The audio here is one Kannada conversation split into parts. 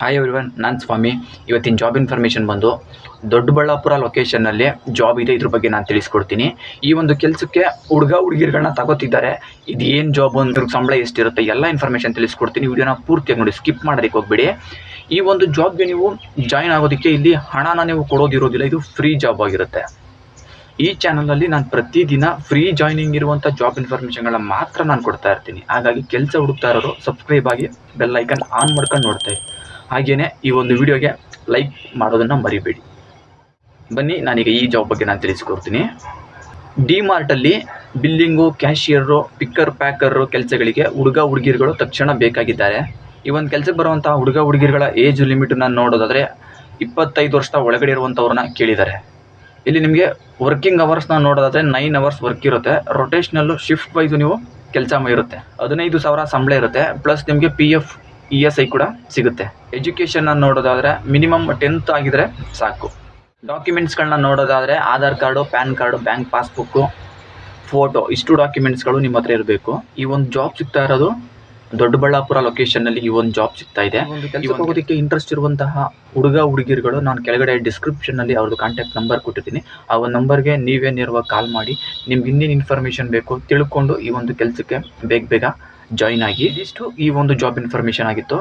ಹಾಯ್ ಎವ್ರಿವನ್ ನಾನು ಸ್ವಾಮಿ. ಇವತ್ತಿನ ಜಾಬ್ ಇನ್ಫಾರ್ಮೇಷನ್ ಬಂದು ದೊಡ್ಡಬಳ್ಳಾಪುರ ಲೊಕೇಶನ್ನಲ್ಲಿ ಜಾಬ್ ಇದೆ, ಇದ್ರ ಬಗ್ಗೆ ನಾನು ತಿಳಿಸ್ಕೊಡ್ತೀನಿ. ಈ ಒಂದು ಕೆಲಸಕ್ಕೆ ಹುಡುಗ ಹುಡುಗಿರುಗಳನ್ನ ತಗೋತಿದ್ದಾರೆ. ಇದು ಏನು ಜಾಬ್ ಅಂತ ಸಂಬಳ ಎಷ್ಟಿರುತ್ತೆ, ಎಲ್ಲ ಇನ್ಫಾರ್ಮೇಷನ್ ತಿಳಿಸ್ಕೊಡ್ತೀನಿ. ವಿಡಿಯೋನ ಪೂರ್ತಿಯಾಗಿ ನೋಡಿ ಸ್ಕಿಪ್ ಮಾಡೋದಕ್ಕೆ ಹೋಗ್ಬೇಡಿ. ಈ ಒಂದು ಜಾಬ್ಗೆ ನೀವು ಜಾಯಿನ್ ಆಗೋದಕ್ಕೆ ಇಲ್ಲಿ ಹಣನ ನೀವು ಕೊಡೋದಿರೋದಿಲ್ಲ, ಇದು ಫ್ರೀ ಜಾಬ್ ಆಗಿರುತ್ತೆ. ಈ ಚಾನಲಲ್ಲಿ ನಾನು ಪ್ರತಿದಿನ ಫ್ರೀ ಜಾಯ್ನಿಂಗ್ ಇರುವಂಥ ಜಾಬ್ ಇನ್ಫಾರ್ಮೇಷನ್ಗಳನ್ನ ಮಾತ್ರ ನಾನು ಕೊಡ್ತಾ ಇರ್ತೀನಿ. ಹಾಗಾಗಿ ಕೆಲಸ ಹುಡುಕ್ತಾ ಇರೋರು ಸಬ್ಸ್ಕ್ರೈಬ್ ಆಗಿ ಬೆಲ್ ಐಕನ್ ಆನ್ ಮಾಡ್ಕೊಂಡು ನೋಡ್ತಾ ಹಾಗೆಯೇ ಈ ಒಂದು ವಿಡಿಯೋಗೆ ಲೈಕ್ ಮಾಡೋದನ್ನು ಮರಿಬೇಡಿ. ಬನ್ನಿ, ನಾನೀಗ ಈ ಜಾಬ್ ಬಗ್ಗೆ ನಾನು ತಿಳಿಸ್ಕೊಡ್ತೀನಿ. ಡಿ ಮಾರ್ಟಲ್ಲಿ ಬಿಲ್ಲಿಂಗು ಕ್ಯಾಶಿಯರು ಪಿಕ್ಕರ್ ಪ್ಯಾಕರು ಕೆಲಸಗಳಿಗೆ ಹುಡುಗ, ಹುಡುಗಿರುಗಳು ತಕ್ಷಣ ಬೇಕಾಗಿದ್ದಾರೆ. ಈ ಒಂದು ಕೆಲಸಕ್ಕೆ ಬರುವಂಥ ಹುಡುಗ, ಹುಡುಗಿರುಗಳ ಏಜ್ ಲಿಮಿಟನ್ನು ನೋಡೋದಾದರೆ ಇಪ್ಪತ್ತೈದು ವರ್ಷದ ಒಳಗಡೆ ಇರುವಂಥವ್ರನ್ನ ಕೇಳಿದ್ದಾರೆ. ಇಲ್ಲಿ ನಿಮಗೆ ವರ್ಕಿಂಗ್ ಅವರ್ಸ್ನ ನೋಡೋದಾದರೆ ನೈನ್ ಅವರ್ಸ್ ವರ್ಕ್ ಇರುತ್ತೆ. ರೊಟೇಷ್ನಲ್ಲು ಶಿಫ್ಟ್ ವೈಸು ನೀವು ಕೆಲಸ ಇರುತ್ತೆ ಹದಿನೈದು ಸಾವಿರ ಸಂಬಳ ಇರುತ್ತೆ. ಪ್ಲಸ್ ನಿಮಗೆ P F E S I ಕೂಡ ಸಿಗುತ್ತೆ. ಎಜುಕೇಷನ್ನ ನೋಡೋದಾದರೆ ಮಿನಿಮಮ್ ಟೆಂತ್ ಆಗಿದ್ರೆ ಸಾಕು. ಡಾಕ್ಯುಮೆಂಟ್ಸ್ಗಳನ್ನ ನೋಡೋದಾದರೆ Aadhaar card PAN card bank passbook photo ಇಷ್ಟು ಡಾಕ್ಯುಮೆಂಟ್ಸ್ಗಳು ನಿಮ್ಮ ಹತ್ರ ಇರಬೇಕು. ಈ ಒಂದು ಜಾಬ್ ಸಿಗ್ತಾ ಇರೋದು ದೊಡ್ಡಬಳ್ಳಾಪುರ ಲೊಕೇಶನ್ನಲ್ಲಿ ಈ ಒಂದು ಜಾಬ್ ಸಿಗ್ತಾ ಇದೆ. ಹೋಗೋದಕ್ಕೆ ಇಂಟ್ರೆಸ್ಟ್ ಇರುವಂತಹ ಹುಡುಗ ಹುಡುಗಿರುಗಳು ನಾನು ಕೆಳಗಡೆ ಡಿಸ್ಕ್ರಿಪ್ಷನ್ನಲ್ಲಿ ಅವ್ರದ್ದು ಕಾಂಟ್ಯಾಕ್ಟ್ ನಂಬರ್ ಕೊಟ್ಟಿದ್ದೀನಿ. ಆ ಒಂದು ನಂಬರ್ಗೆ ನೀವೇನಿರುವ ನೇರವಾಗಿ ಕಾಲ್ ಮಾಡಿ ನಿಮ್ಗೆ ಇನ್ನೇನು ಇನ್ಫಾರ್ಮೇಷನ್ ಬೇಕು ತಿಳ್ಕೊಂಡು ಈ ಒಂದು ಕೆಲಸಕ್ಕೆ ಬೇಗ ಬೇಗ ಜಾಯಿನ್ ಆಗಿ ಇದಿಷ್ಟು ಈ ಒಂದು ಜಾಬ್ ಇನ್ಫಾರ್ಮೇಷನ್ ಆಗಿತ್ತು.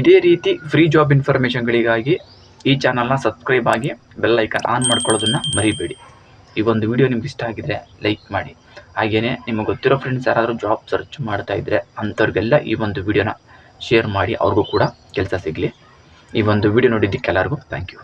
ಇದೇ ರೀತಿ ಫ್ರೀ ಜಾಬ್ ಇನ್ಫಾರ್ಮೇಷನ್ಗಳಿಗಾಗಿ ಈ ಚಾನಲ್ನ ಸಬ್ಸ್ಕ್ರೈಬ್ ಆಗಿ ಬೆಲ್ ಐಕನ್ ಆನ್ ಮಾಡ್ಕೊಳ್ಳೋದನ್ನು ಮರಿಬೇಡಿ. ಈ ಒಂದು ವಿಡಿಯೋ ನಿಮ್ಗೆ ಇಷ್ಟ ಆಗಿದ್ರೆ ಲೈಕ್ ಮಾಡಿ. ಹಾಗೆಯೇ ನಿಮಗೆ ಗೊತ್ತಿರೋ ಫ್ರೆಂಡ್ಸ್ ಯಾರಾದರೂ ಜಾಬ್ ಸರ್ಚ್ ಮಾಡ್ತಾ ಇದ್ದರೆ ಅಂಥವ್ರಿಗೆಲ್ಲ ಈ ಒಂದು ವಿಡಿಯೋನ ಶೇರ್ ಮಾಡಿ, ಅವ್ರಿಗೂ ಕೂಡ ಕೆಲಸ ಸಿಗಲಿ. ಈ ಒಂದು ವಿಡಿಯೋ ನೋಡಿದ್ದಕ್ಕೆ ಎಲ್ಲರಿಗೂ ಥ್ಯಾಂಕ್ ಯು